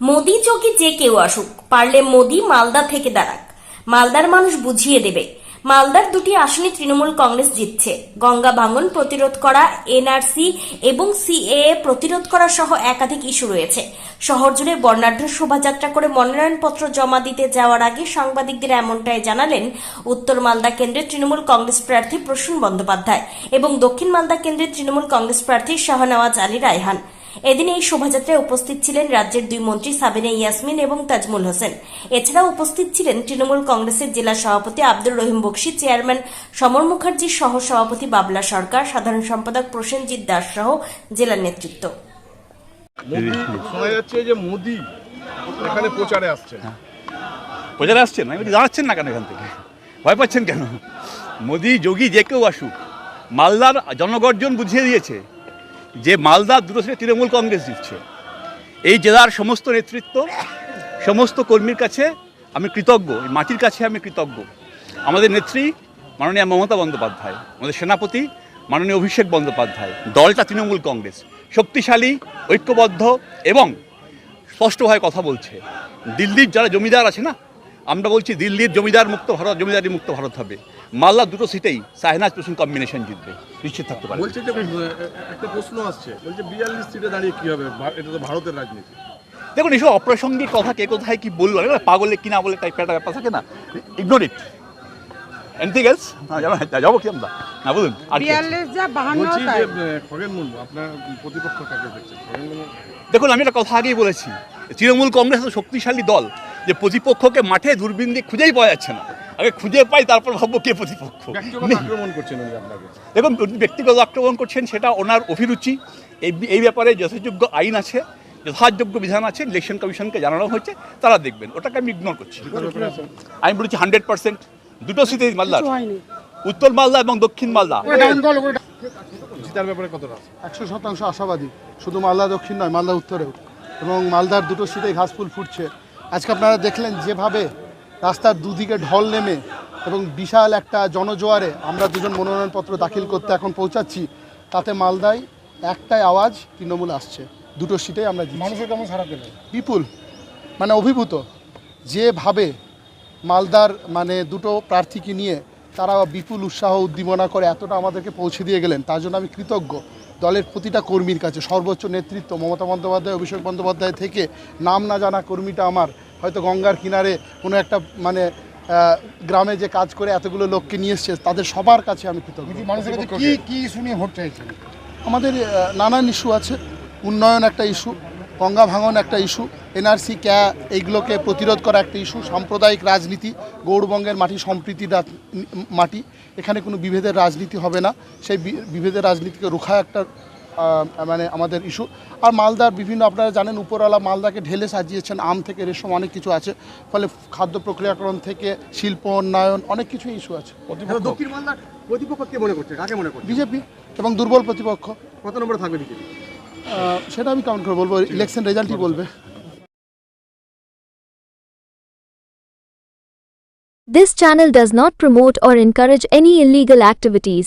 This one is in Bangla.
মোদি চৌকি যে কেউ আসুক, পারলে মোদি মালদা থেকে দাঁড়াক। মালদার মানুষ বুঝিয়ে দেবে, মালদার দুটি আসনে তৃণমূল কংগ্রেস জিতছে। গঙ্গা ভাঙন প্রতিরোধ করা এনআরসি এবং সিএএ প্রতিরোধ করা সহ একাধিক ইস্যু রয়েছে। শহর জুড়ে বর্ণাঢ্য শোভাযাত্রা করে মনোনয়নপত্র জমা দিতে যাওয়ার আগে সাংবাদিকদের এমনটাই জানালেন উত্তর মালদা কেন্দ্রের তৃণমূল কংগ্রেস প্রার্থী প্রসূন বন্দ্যোপাধ্যায় এবং দক্ষিণ মালদা কেন্দ্রের তৃণমূল কংগ্রেস প্রার্থী শাহনওয়াজ আলী রায়হান। এদিন এই শোভাযাত্রায় উপস্থিত ছিলেন রাজ্যের দুই মন্ত্রী সাবিনা ইয়াসমিন এবং তাজমুল হোসেন। এছাড়াও উপস্থিত ছিলেন তৃণমূল কংগ্রেসের জেলা সভাপতি আব্দুর রহিম বক্সি চেয়ারম্যান সমর মুখার্জির সহ সভাপতি বাবলা সরকার সাধারণ সম্পাদক প্রসেনজিৎ দাস সহ জেলার নেতৃত্ব। শোনা যাচ্ছে যে মোদি এখানে প্রচারে আসছে প্রচারে আসছেন? বলি, দাঁড়াচ্ছেন না কেন এখান থেকে? ভয় পাচ্ছেন কেন? মোদি যোগী যে কেউ আসুক মালদার জনগর্জন বুঝিয়ে দিয়েছে। যে মালদার দুটো তৃণমূল কংগ্রেস দিচ্ছে এই জেলার সমস্ত নেতৃত্ব, সমস্ত কর্মীর কাছে আমি কৃতজ্ঞ, এই মাটির কাছে আমি কৃতজ্ঞ। আমাদের নেত্রী মাননীয় মমতা বন্দ্যোপাধ্যায়, আমাদের সেনাপতি মাননীয় অভিষেক বন্দ্যোপাধ্যায়, দলটা তৃণমূল কংগ্রেস। শক্তিশালী, ঐক্যবদ্ধ এবং স্পষ্টভাবে কথা বলছে। দিল্লির যারা জমিদার আছে না, আমরা বলছি দিল্লির জমিদার মুক্ত ভারত, জমিদারি মুক্ত ভারত হবে। মালদা দুটো সিটেই সাহেনাজ প্রসূন কম্বিনেশন জিতবে। নিশ্চিত থাকতে পারে বলছে যে একটা প্রশ্ন আসছে। বলছে বিয়াল্লিশ সিটে দাঁড়িয়ে কি হবে? এটা তো ভারতের রাজনীতি। দেখুন এসব অপ্রাসঙ্গিক কথা কে কোথায় কি বলল? পাগলে কি না বলে টাইপের একটা ব্যাপার থাকে না। ইগনোর ইট এনিথিং এলস যাব কি আমরা? না বলুন তাই। দেখুন আমি একটা কথা আগেই বলেছি। তৃণমূল কংগ্রেস শক্তিশালী দল যে প্রতিপক্ষকে মাঠে দূরবীন দিয়ে খুঁজেই পাওয়া যাচ্ছে না। আগে খুঁজে পাই তারপর ভাববো কে প্রতিপক্ষ। ব্যক্তিগত আক্রমণ করছেন উনি আপনাকে। এবং ব্যক্তিগত আক্রমণ করছেন সেটা ওনার অভিরুচি। এই এই ব্যাপারে যথাযোগ্য আইন আছে যথাযোগ্য বিধান আছে ইলেকশন কমিশনকে জানানো হয়েছে তারা দেখবেন। ওটাকে আমি ইগনোর করছি। আমি বলেছি হান্ড্রেড পার্সেন্ট দুটো সিটেই মালদার উত্তর মালদা এবং দক্ষিণ মালদা। জিতার ব্যাপারে কতটা একশো শতাংশ আশাবাদী। শুধু মালদা দক্ষিণ নয় মালদা উত্তরেও। এবং মালদার দুটো সিটেই ঘাসফুল ফুটছে। আজকে আপনারা দেখলেন যেভাবে রাস্তার দুদিকে ঢল নেমে এবং বিশাল একটা জনজোয়ারে আমরা দুজন মনোনয়নপত্র দাখিল করতে এখন পৌঁছাচ্ছি তাতে মালদায় একটাই আওয়াজ তৃণমূল আসছে। দুটো সিটেই আমরা মানুষের কেমন সারা পেল? বিপুল মানে অভিভূত। যেভাবে মালদার মানে দুটো প্রার্থীকে নিয়ে তারা বিপুল উৎসাহ উদ্দীপনা করে এতটা আমাদেরকে পৌঁছে দিয়ে গেলেন তার জন্য আমি কৃতজ্ঞ। দলের প্রতিটা কর্মীর কাছে সর্বোচ্চ নেতৃত্ব মমতা বন্দ্যোপাধ্যায় অভিষেক বন্দ্যোপাধ্যায় থেকে নাম না জানা কর্মীটা আমার হয়তো গঙ্গার কিনারে কোনো একটা মানে গ্রামে যে কাজ করে এতগুলো লোককে নিয়ে এসছে তাদের সবার কাছে আমি কৃতজ্ঞ। মানুষের কাছে কি ভোট চাইছেন? আমাদের নানান ইস্যু আছে। উন্নয়ন একটা ইস্যু গঙ্গা ভাঙন একটা ইস্যু এনআরসি ক্যা এইগুলোকে প্রতিরোধ করা একটা ইস্যু সাম্প্রদায়িক রাজনীতি গৌরবঙ্গের মাটি সম্প্রীতির মাটি এখানে কোনো বিভেদের রাজনীতি হবে না। সেই বিভেদের রাজনীতিকে রুখা একটা মানে আমাদের ইস্যু আর মালদার বিভিন্ন আপনারা জানেন উপরওয়ালা মালদাকে ঢেলে সাজিয়েছেন আম থেকে রেশম অনেক কিছু আছে। ফলে খাদ্য প্রক্রিয়াকরণ থেকে শিল্প উন্নয়ন অনেক কিছু ইস্যু আছে। দক্ষিণ মালদার প্রতিপক্ষ কে মনে করছে কাকে মনে করছে বিজেপি। এবং দুর্বল প্রতিপক্ষ। কত নম্বরে থাকবে বিজেপি? সেটা আমি কাউন্ট করে বলব। ইলেকশন রেজাল্টই বলবে। This channel does not promote or encourage any illegal activities.